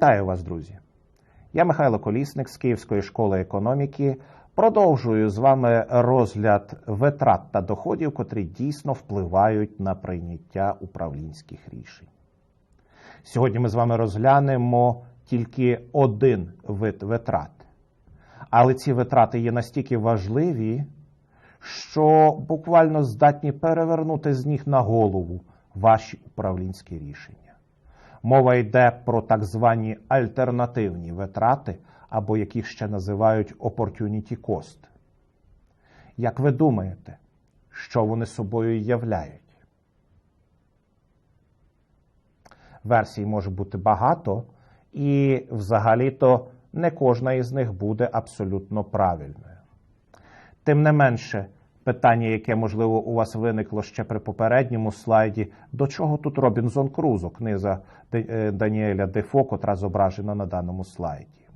Вітаю вас, друзі! Я Михайло Колісник з Київської школи економіки. Продовжую з вами розгляд витрат та доходів, котрі дійсно впливають на прийняття управлінських рішень. Сьогодні ми з вами розглянемо тільки один вид витрат. Але ці витрати є настільки важливі, що буквально здатні перевернути з ніг на голову ваші управлінські рішення. Мова йде про так звані альтернативні витрати, або яких ще називають opportunity cost. Як ви думаєте, що вони собою являють? Версій може бути багато, і взагалі-то не кожна із них буде абсолютно правильною. Тим не менше, питання, яке, можливо, у вас виникло ще при попередньому слайді, до чого тут Робінзон Крузо, книза е, Даніеля Дефо, котра зображена на даному слайді.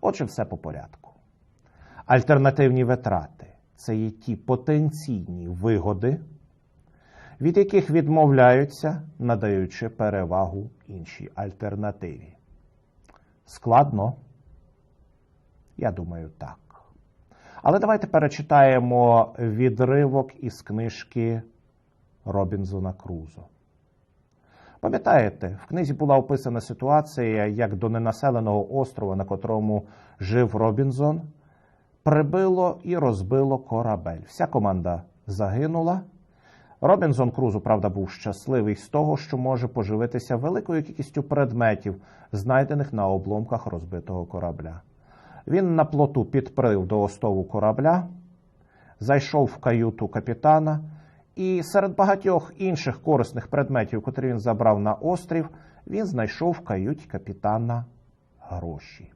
Отже, все по порядку. Альтернативні витрати це є ті потенційні вигоди, від яких відмовляються, надаючи перевагу іншій альтернативі. Складно? Я думаю, так. Але давайте перечитаємо відривок із книжки Робінзона Крузо. Пам'ятаєте, в книзі була описана ситуація, як до ненаселеного острова, на котрому жив Робінзон, прибило і розбило корабель. Вся команда загинула. Робінзон Крузо, правда, був щасливий з того, що може поживитися великою кількістю предметів, знайдених на обломках розбитого корабля. Він на плоту підплив до остову корабля, зайшов в каюту капітана, і серед багатьох інших корисних предметів, котрі він забрав на острів, він знайшов в каюті капітана гроші.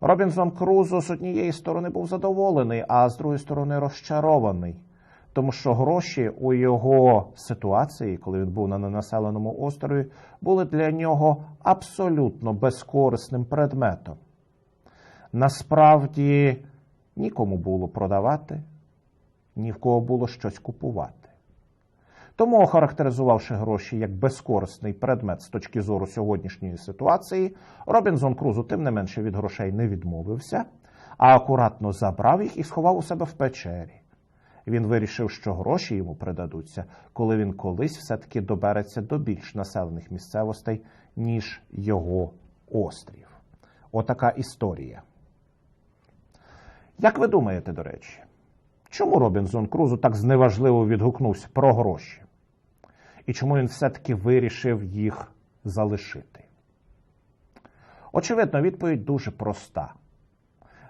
Робінзон Крузо з однієї сторони був задоволений, а з другої сторони розчарований, тому що гроші у його ситуації, коли він був на ненаселеному острові, були для нього абсолютно безкорисним предметом. Насправді нікому було продавати, ні в кого було щось купувати. Тому, охарактеризувавши гроші як безкорисний предмет з точки зору сьогоднішньої ситуації, Робінзон Крузо тим не менше від грошей не відмовився, а акуратно забрав їх і сховав у себе в печері. Він вирішив, що гроші йому придадуться, коли він колись все-таки добереться до більш населених місцевостей, ніж його острів. Отака історія. Як ви думаєте, до речі, чому Робінзон Крузо так зневажливо відгукнувся про гроші? І чому він все-таки вирішив їх залишити? Очевидно, відповідь дуже проста.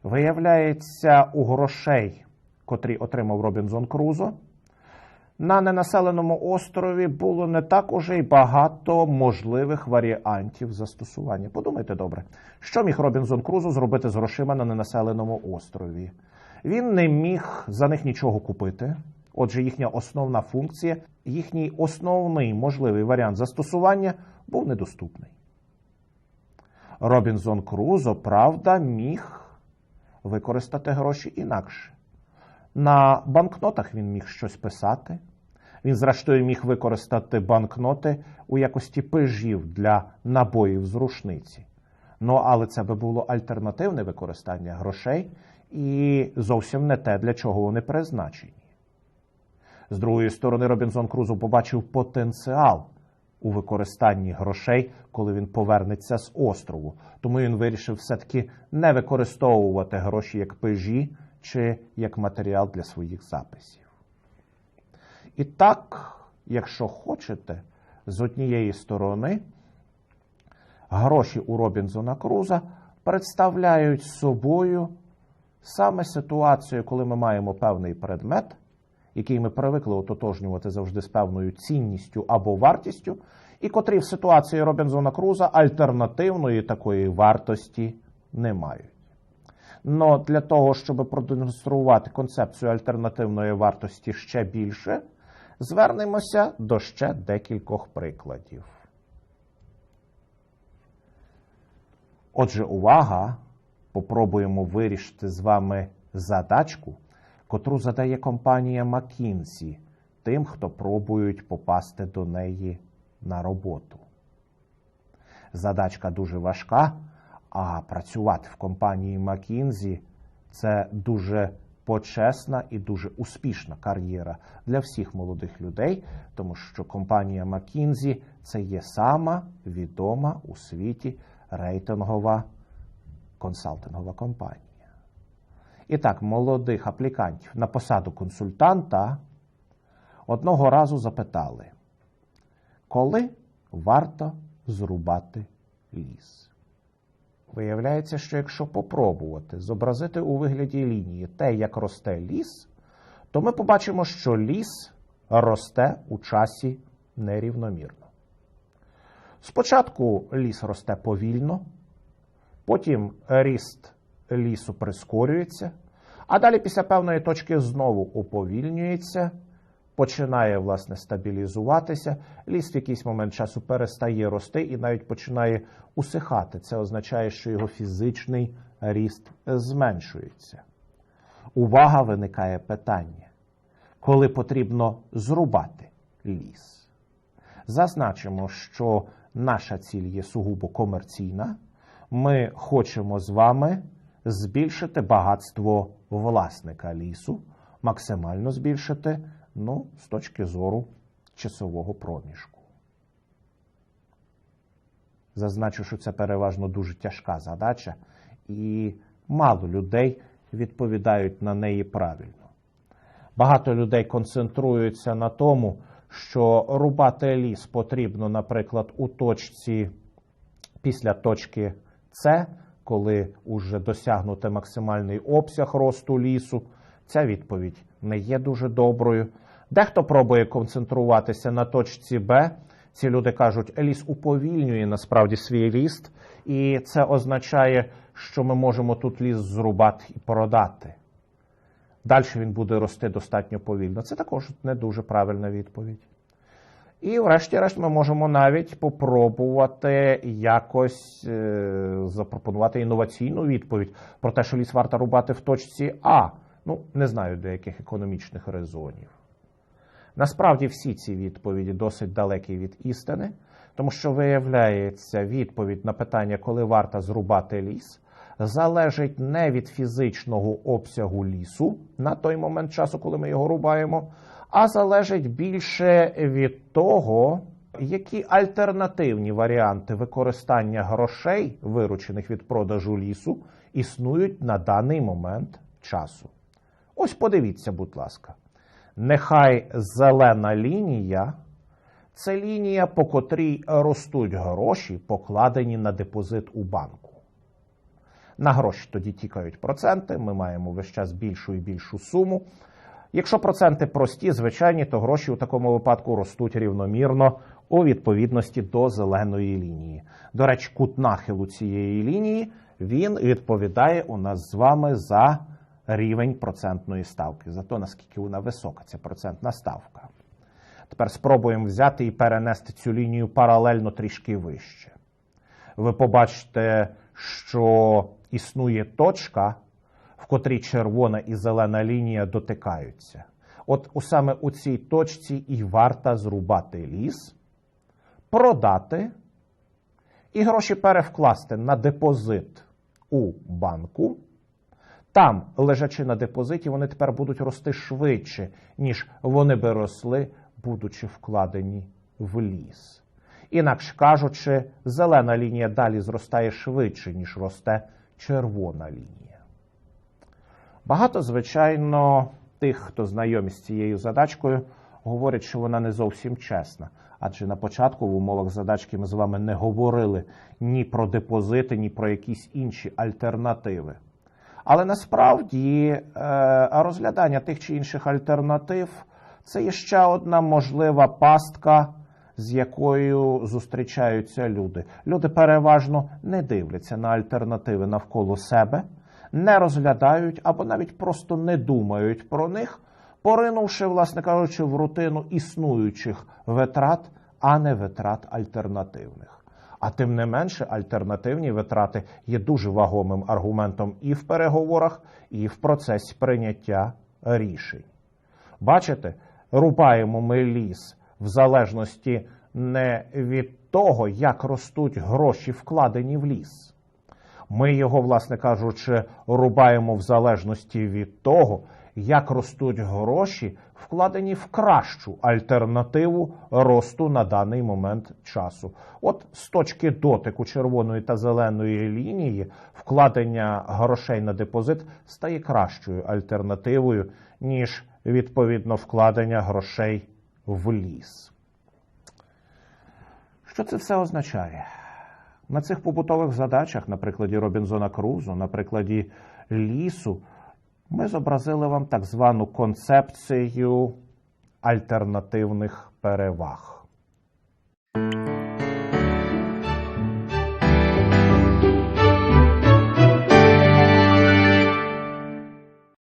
Виявляється, у грошей, котрі отримав Робінзон Крузо, на ненаселеному острові було не так уже й багато можливих варіантів застосування. Подумайте добре, що міг Робінзон Крузо зробити з грошима на ненаселеному острові? Він не міг за них нічого купити. Отже, їхня основна функція, їхній основний можливий варіант застосування був недоступний. Робінзон Крузо, правда, міг використати гроші інакше. На банкнотах він міг щось писати. Він, зрештою, міг використати банкноти у якості пижів для набоїв з рушниці. Ну, але це би було альтернативне використання грошей і зовсім не те, для чого вони призначені. З другої сторони, Робінзон Крузо побачив потенціал у використанні грошей, коли він повернеться з острову. Тому він вирішив все-таки не використовувати гроші як пежі чи як матеріал для своїх записів. І так, якщо хочете, з однієї сторони, гроші у Робінзона Круза представляють собою саме ситуацію, коли ми маємо певний предмет, який ми привикли ототожнювати завжди з певною цінністю або вартістю, і котрі в ситуації Робінзона Круза альтернативної такої вартості не мають. Но для того, щоб продемонструвати концепцію альтернативної вартості ще більше, звернемося до ще декількох прикладів. Отже, увага! Попробуємо вирішити з вами задачку, котру задає компанія McKinsey тим, хто пробують попасти до неї на роботу. задачка дуже важка, а працювати в компанії McKinsey – це дуже почесна і дуже успішна кар'єра для всіх молодих людей, тому що компанія McKinsey – це є сама відома у світі рейтингова консалтингова компанія. І так, молодих аплікантів на посаду консультанта одного разу запитали, коли варто зрубати ліс. Виявляється, що якщо попробувати зобразити у вигляді лінії те, як росте ліс, то ми побачимо, що ліс росте у часі нерівномірно. Спочатку ліс росте повільно, потім ріст лісу прискорюється, а далі після певної точки знову уповільнюється, починає власне стабілізуватися. Ліс в якийсь момент часу перестає рости і навіть починає усихати. Це означає, що його фізичний ріст зменшується. Увага виникає питання, коли потрібно зрубати ліс. Зазначимо, що наша ціль є сугубо комерційна. Ми хочемо з вами збільшити багатство власника лісу, максимально збільшити, ну, з точки зору часового проміжку. Зазначу, що це переважно дуже тяжка задача, і мало людей відповідають на неї правильно. Багато людей концентруються на тому, що рубати ліс потрібно, наприклад, у точці після точки С, коли вже досягнути максимальний обсяг росту лісу. Ця відповідь не є дуже доброю. Дехто пробує концентруватися на точці Б. Ці люди кажуть, ліс уповільнює насправді свій ріст, і це означає, що ми можемо тут ліс зрубати і продати. Далі він буде рости достатньо повільно. Це також не дуже правильна відповідь. І, врешті-решт, ми можемо навіть попробувати якось е, запропонувати інноваційну відповідь про те, що ліс варто рубати в точці А. Ну, не знаю деяких економічних резонів. Насправді всі ці відповіді досить далекі від істини, тому що виявляється, відповідь на питання, коли варто зрубати ліс, залежить не від фізичного обсягу лісу на той момент часу, коли ми його рубаємо, а залежить більше від того, які альтернативні варіанти використання грошей, виручених від продажу лісу, існують на даний момент часу. Ось подивіться, будь ласка. Нехай зелена лінія це лінія, по котрій ростуть гроші, покладені на депозит у банку. На гроші тоді тікають проценти, ми маємо весь час більшу і більшу суму. Якщо проценти прості, звичайні, то гроші у такому випадку ростуть рівномірно у відповідності до зеленої лінії. До речі, кут нахилу цієї лінії він відповідає у нас з вами за рівень процентної ставки, за те, наскільки вона висока, ця процентна ставка. Тепер спробуємо взяти і перенести цю лінію паралельно трішки вище. Ви побачите, що існує точка, в котрій червона і зелена лінія дотикаються. От саме у цій точці і варто зрубати ліс, продати і гроші перевкласти на депозит у банку. Там, лежачи на депозиті, вони тепер будуть рости швидше, ніж вони би росли, будучи вкладені в ліс. Інакше кажучи, зелена лінія далі зростає швидше, ніж росте червона лінія. Багато, звичайно, тих, хто знайомі з цією задачкою, говорять, що вона не зовсім чесна. Адже на початку в умовах задачки ми з вами не говорили ні про депозити, ні про якісь інші альтернативи. Але насправді е, розглядання тих чи інших альтернатив це є ще одна можлива пастка, з якою зустрічаються люди. Люди переважно не дивляться на альтернативи навколо себе, не розглядають або навіть просто не думають про них, поринувши, власне кажучи, в рутину існуючих витрат, а не витрат альтернативних. А тим не менше, альтернативні витрати є дуже вагомим аргументом і в переговорах, і в процесі прийняття рішень. Бачите, рубаємо ми ліс в залежності не від того, як ростуть гроші, вкладені в ліс. Ми його, власне кажучи, рубаємо в залежності від того, як ростуть гроші, вкладені в кращу альтернативу росту на даний момент часу. От з точки дотику червоної та зеленої лінії вкладення грошей на депозит стає кращою альтернативою, ніж відповідно вкладення грошей в ліс. Що це все означає? На цих побутових задачах, на прикладі Робінзона Крузо, на прикладі лісу, ми зобразили вам так звану концепцію альтернативних переваг.